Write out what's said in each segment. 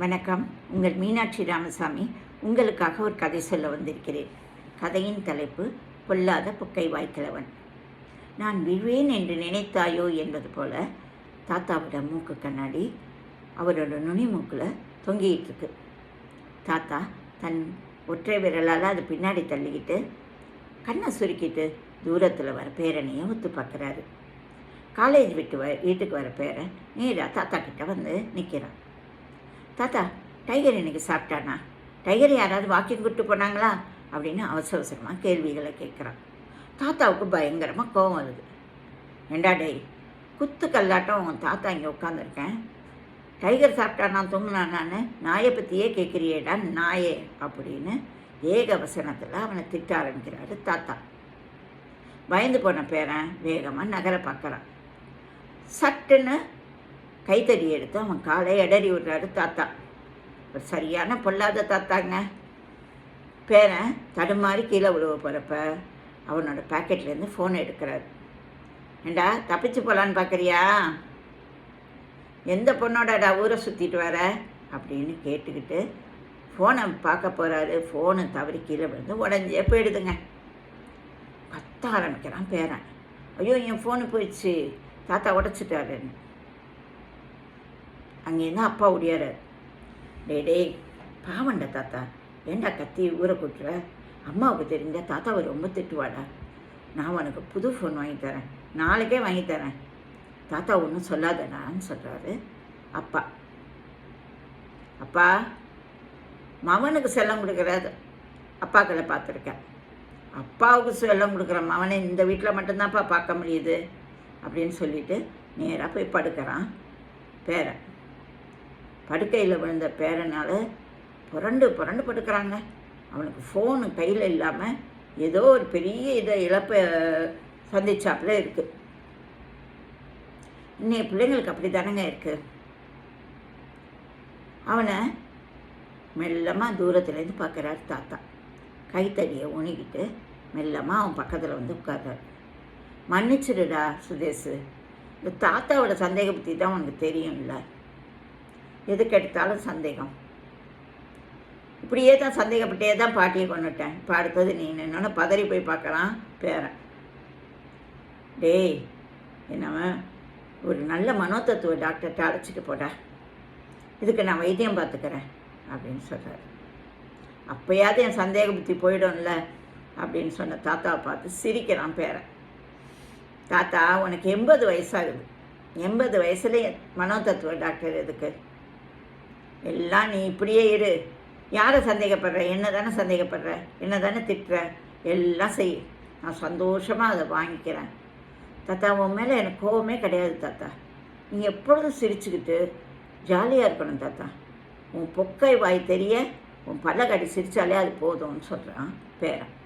வணக்கம். உங்கள் மீனாட்சி ராமசாமி உங்களுக்காக ஒரு கதை சொல்ல வந்திருக்கிறேன். கதையின் தலைப்பு பொல்லாத புக்கை வாய்க்கிழவன் நான் விழுவேன் என்று நினைத்தாயோ என்பது போல தாத்தாவோட மூக்கு கண்ணாடி அவரோட நுனி மூக்கில் தொங்கிக்கிட்டு இருக்கு. தாத்தா தன் ஒற்றை விரலால் அது பின்னாடி தள்ளிக்கிட்டு கண்ணை சுருக்கிட்டு தூரத்தில் வர பேரனையை ஒத்து பார்க்குறாரு காலேஜ் விட்டு வ வீட்டுக்கு வர பேரன் நேராக தாத்தா கிட்ட வந்து நிற்கிறான் தாத்தா டைகர் இன்னைக்கு சாப்பிட்டானா? டைகர் யாராவது வாக்கிங் கூட்டு போனாங்களா? அப்படின்னு அவசர அவசரமாக கேள்விகளை கேட்குறான். தாத்தாவுக்கு பயங்கரமாக கோவம் வருது. ஏண்டா டேய் குத்து கல்லாட்டம் உன் தாத்தா இங்கே உட்காந்துருக்கேன் டைகர் சாப்பிட்டானா தூங்கினானான்னு நாயை பற்றியே கேட்குறியேடா நாயே அப்படின்னு ஏக வசனத்தில் அவனை திட்ட ஆரம்பிக்கிறாரு தாத்தா. பயந்து போன பேரன் வேகமாக நகர பார்க்குறான். சட்டுன்னு கைத்தறி எடுத்து அவன் காலை எடறி விடுறாரு தாத்தா. ஒரு சரியான பொல்லாத தாத்தாங்க. பேரன் தடுமாறி கீழே விழுவ போகிறப்ப அவனோட பாக்கெட்லேருந்து ஃபோன் எடுக்கிறாரு. ஏண்டா தப்பிச்சு போகலான்னு பார்க்குறியா எந்த பொண்ணோடடா ஊரை சுற்றிட்டு வர? அப்படின்னு கேட்டுக்கிட்டு ஃபோனை பார்க்க போகிறாரு ஃபோனு தவறி கீழே விழுந்து உடஞ்சே போயிடுதுங்க. கத்த ஆரம்பிக்கிறான் பேரன். ஐயோ என் ஃபோனு போயிடுச்சு. தாத்தா உடச்சிட்டாருன்னு. அங்கேருந்து அப்பா ஒடியாரு டே டேய் பாவண்ட தாத்தா ஏண்டா கத்தி ஊரை கூட்டுற அம்மாவுக்கு தெரிஞ்ச தாத்தாவை ரொம்ப திட்டுவாடா. நான் உனக்கு புது ஃபோன் வாங்கி தரேன். நாளைக்கே வாங்கி தரேன். தாத்தா ஒன்றும் சொல்லாதடான்னு சொல்கிறாரு அப்பா. அப்பா மவனுக்கு செல்லம் கொடுக்குற அப்பாக்களை பார்த்துருக்கேன். அப்பாவுக்கு செல்லம் கொடுக்குற மவனை இந்த வீட்டில் மட்டும்தான்ப்பா பார்க்க முடியுது அப்படின்னு சொல்லிட்டு நேராக போய் படுக்கிறான் பேரன். படுக்கையில் விழுந்த பேரனால் புரண்டு புரண்டு படுக்கிறாங்க. அவனுக்கு ஃபோனு கையில் இல்லாமல் ஏதோ ஒரு பெரிய இதை இழப்பை சந்திச்சாப்புல இருக்குது இன்னைய பிள்ளைங்களுக்கு அப்படி தானங்க இருக்குது அவனை மெல்லமாக தூரத்துலேருந்து பார்க்குறாரு தாத்தா. கைத்தடியை உணிக்கிட்டு மெல்லமாக அவன் பக்கத்தில் வந்து உட்கார்றாரு. மன்னிச்சிடுடா சுதேஷு இந்த தாத்தாவோட சந்தேக பற்றி தான் உனக்கு தெரியும்ல. எதுக்கு எடுத்தாலும் சந்தேகம். இப்படியே தான் சந்தேகப்பட்டே தான் பாட்டியை கொண்டுட்டேன். இப்போ அடுத்தது நீ என்னென்னு பதறி போய் பார்க்குறான் பேரன். டேய் என்னவன் ஒரு நல்ல மனோதத்துவ டாக்டர்கிட்ட அழைச்சிட்டு போடா. இதுக்கு நான் வைத்தியம் பார்த்துக்கிறேன் அப்படின்னு சொல்கிறார் அப்போயாவது என் சந்தேக புத்தி போயிடும்ல அப்படின்னு சொன்ன தாத்தாவை பார்த்து சிரிக்கிறான் பேரன். தாத்தா உனக்கு எண்பது வயசாகுது. எண்பது வயசுல மனோதத்துவ டாக்டர் எதுக்கு? எல்லாம் நீ இப்படியே இரு. யாரை சந்தேகப்படுற? என்ன தானே சந்தேகப்படுற? என்ன தானே திட்டுற? எல்லாம் செய். நான் சந்தோஷமாக அதை வாங்கிக்கிறேன். தாத்தா உன் மேலே எனக்கு கோபமே கிடையாது தாத்தா. நீ எப்பொழுதும் சிரிச்சுக்கிட்டு ஜாலியாக இருக்கணும் தாத்தா. உன் பொக்கை வாய் தெரிய உன் பல்லக்கடி சிரித்தாலே அது போதும்னு சொல்கிறான் பேரன்.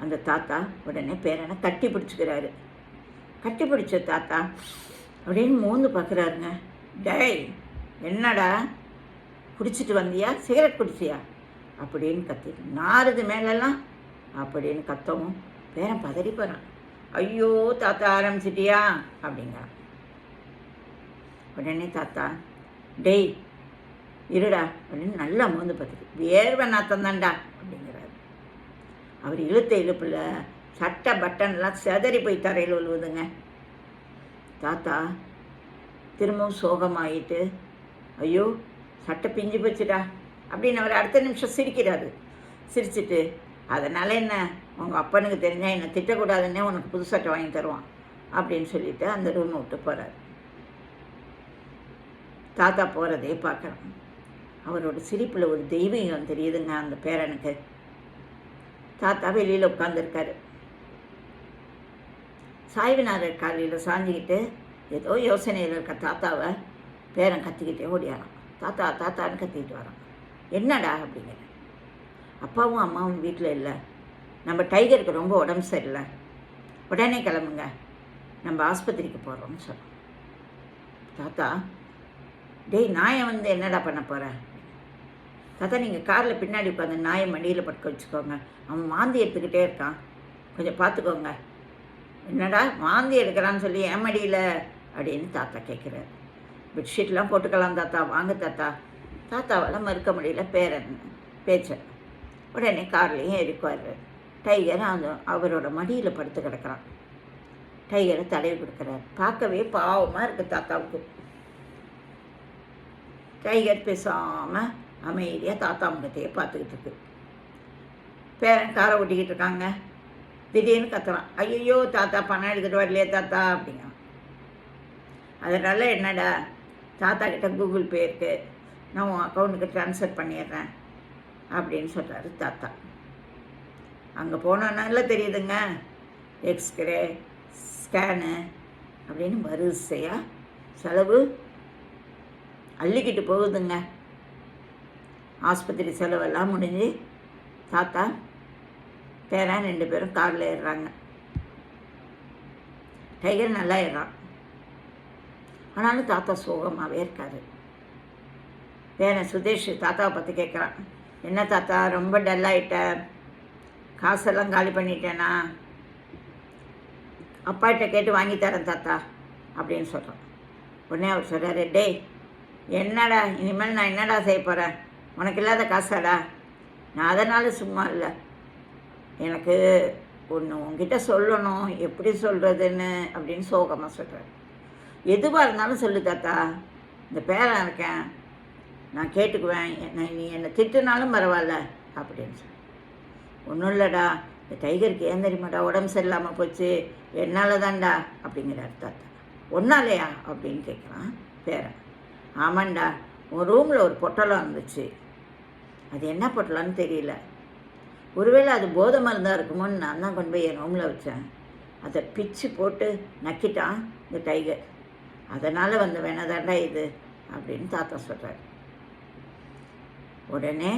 அந்த தாத்தா உடனே பேரனை கட்டி பிடிச்சிக்கிறாரு. கட்டி பிடிச்ச தாத்தா அப்படின்னு மூந்து பார்க்குறாருங்க டேய் என்னடா? குடிச்சிட்டு வந்தியா? சிகரெட் குடிச்சியா? அப்படின்னு கத்தி நாறுது மேலெல்லாம் அப்படின்னு கத்தவும் பேரன் பதறி போகிறான் ஐயோ தாத்தா ஆரம்பிச்சிட்டியா? அப்படிங்கிறான். உடனே தாத்தா டேய் இருடா அப்படின்னு நல்லா மோந்து பார்த்துட்டு வேர்வை நாத்தம் தான்டா அப்படிங்கிறாரு. அவர் இழுத்த இழுப்பில் சட்டை பட்டன்லாம் செதறி போய் தரையில் விழுவுதுங்க தாத்தா திரும்பவும் சோகமாயிட்டு ஐயோ சட்டை பிஞ்சு போச்சுடா. அப்படின்னு அவர் அடுத்த நிமிஷம் சிரிக்கிறாரு. சிரிச்சிட்டு அதனால் என்ன? உங்கள் அப்பனுக்கு தெரிஞ்சால் என்னை திட்டக்கூடாதுன்னே உனக்கு புது சட்டை வாங்கி தருவான். அப்படின்னு சொல்லிட்டு அந்த ரூமை விட்டு போகிறார் தாத்தா போகிறதே பார்க்குறான். அவரோட சிரிப்பில் ஒரு தெய்வீகம் தெரியுதுங்க அந்த பேரனுக்கு. தாத்தா வெளியில் உட்காந்துருக்காரு சாய்விநாதர் காலையில் சாஞ்சிக்கிட்டு ஏதோ யோசனையில் இருக்க தாத்தாவை பேரன் கத்திக்கிட்டே ஓடியாரான் தாத்தா தாத்தான்னு கத்திக்கிட்டு வரான். என்னடா அப்படிங்கிற. அப்பாவும் அம்மாவும் வீட்டில் இல்லை. நம்ம டைகருக்கு ரொம்ப உடம்பு சரியில்லை. உடனே கிளம்புங்க. நம்ம ஆஸ்பத்திரிக்கு போகிறோம்னு சொல்கிறோம் தாத்தா டேய் நாயை வந்து என்னடா பண்ண போகிறேன் தாத்தா நீங்கள் காரில் பின்னாடி உட்காந்து நாயை மடியில் படுக்க வச்சுக்கோங்க. அவன் வாந்தி எடுத்துக்கிட்டே இருக்கான். கொஞ்சம் பார்த்துக்கோங்க என்னடா வாந்தி எடுக்கிறான்னு சொல்லி ஏன் மடியில்? அப்படின்னு தாத்தா கேட்குறாரு பெட்ஷீட்லாம் போட்டுக்கலாம் தாத்தா. வாங்க தாத்தா. தாத்தாவால் மறுக்க முடியல. பேரன் பேச்ச. உடனே கார்லேயும் ஏறிக்குவார். டைகர் அந்த அவரோட மடியில் படுத்து கிடக்குறான். டைகரை தடவி கொடுக்குறாரு. பார்க்கவே பாவமாக இருக்குது தாத்தாவுக்கு. டைகர் பேசாமல் அமைதியாக தாத்தா முகத்தையே பார்த்துக்கிட்டு இருக்கு. பேரன் காரை ஓட்டிக்கிட்டு இருக்காங்க. திடீர்னு கத்துறான். ஐயோ தாத்தா பணம் எடுத்துகிட்டு வரலையே தாத்தா அப்படிங்க அதனால் என்னடா தாத்தா கிட்ட கூகுள் பே இருக்கு. நான் உன் அக்கௌண்ட்டுக்கு ட்ரான்ஸ்ஃபர் பண்ணிடுறேன் அப்படின்னு சொல்கிறாரு தாத்தா. அங்கே போனோன்னால தெரியுதுங்க. எக்ஸ்ரே ஸ்கேனு அப்படின்னு வரிசையாக செலவு அள்ளிக்கிட்டு போகுதுங்க. ஆஸ்பத்திரி செலவெல்லாம் முடிஞ்சு தாத்தா பேரன் ரெண்டு பேரும் காரில் ஏறுறாங்க. டைகர் நல்லா ஏறான் ஆனாலும் தாத்தா சோகமாகவே இருக்கார். வேற சுதேஷ் தாத்தாவை பற்றி கேட்குறான் என்ன தாத்தா ரொம்ப டல்லாயிட்ட காசெல்லாம் காலி பண்ணிட்டேனா? அப்பாகிட்ட கேட்டு வாங்கி தரேன் தாத்தா அப்படின்னு சொல்கிறான் உடனே அவர் சொல்கிறாரு டேய் என்னடா இனிமேல் நான் என்னடா செய்ய போகிறேன் உனக்கு இல்லாத காசாடா? நான் அதனால் சும்மா இல்லை. எனக்கு ஒன்று உங்ககிட்ட சொல்லணும் எப்படி சொல்கிறதுன்னு அப்படின்னு சோகமாக சொல்கிறார் எதுவாக இருந்தாலும் சொல்லு தாத்தா. இந்த பேரன் இருக்கேன். நான் கேட்டுக்குவேன். நீ என்னை திட்டுனாலும் பரவாயில்ல அப்படின்னு சொல்லி. ஒன்றும் இல்லைடா. இந்த டைகருக்கு ஏன் தெரியுமாடா? உடம்பு சரியில்லாமல் போச்சு. என்னால் தான்டா அப்படிங்கிறார் தாத்தா. ஒன்னாலையா? அப்படின்னு கேட்குறான் பேரன். ஆமாண்டா. உன் ரூமில் ஒரு பொட்டலம் இருந்துச்சு. அது என்ன பொட்டலான்னு தெரியல. ஒருவேளை அது போதை மருந்தாக இருக்குமோன்னு நான் தான் கொண்டு போய் என் ரூமில் வச்சேன். அதை பிச்சு போட்டு நக்கிட்டான் இந்த டைகர். அதனால் வந்த வேணதாண்டா இது அப்படின்னு தாத்தா சொல்கிறார் உடனே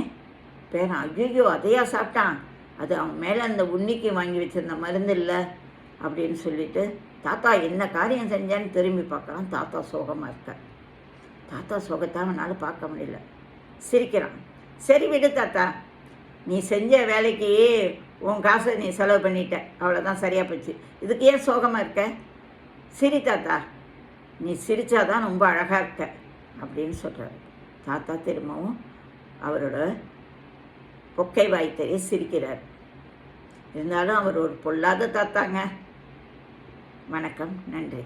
பேரன் ஐயோ அதையா சாப்பிட்டான்? அது அவன் மேலே அந்த உன்னிக்கு வாங்கி வச்சிருந்த மருந்து இல்லை அப்படின்னு சொல்லிட்டு தாத்தா என்ன காரியம் செஞ்சான்னு திரும்பி பார்க்கலாம். தாத்தா சோகமாக இருக்கார். தாத்தா சோகத்தை அவனால் பார்க்க முடியல. சிரிக்கிறான். சரி விடு தாத்தா நீ செஞ்ச வேலைக்கு உன் காசை நீ செலவு பண்ணிட்ட. அவ்வளோதான் சரியாக போச்சு. இதுக்கு ஏன் சோகமாக இருக்க? சிரி தாத்தா நீ சிரித்தாதான் ரொம்ப அழகாக இருக்க அப்படின்னு சொல்கிறார் தாத்தா திரும்பவும் அவரோட பொக்கை வாய் தெரிய சிரிக்கிறார். இருந்தாலும் அவர் ஒரு பொல்லாத தாத்தாங்க. வணக்கம் நன்றி.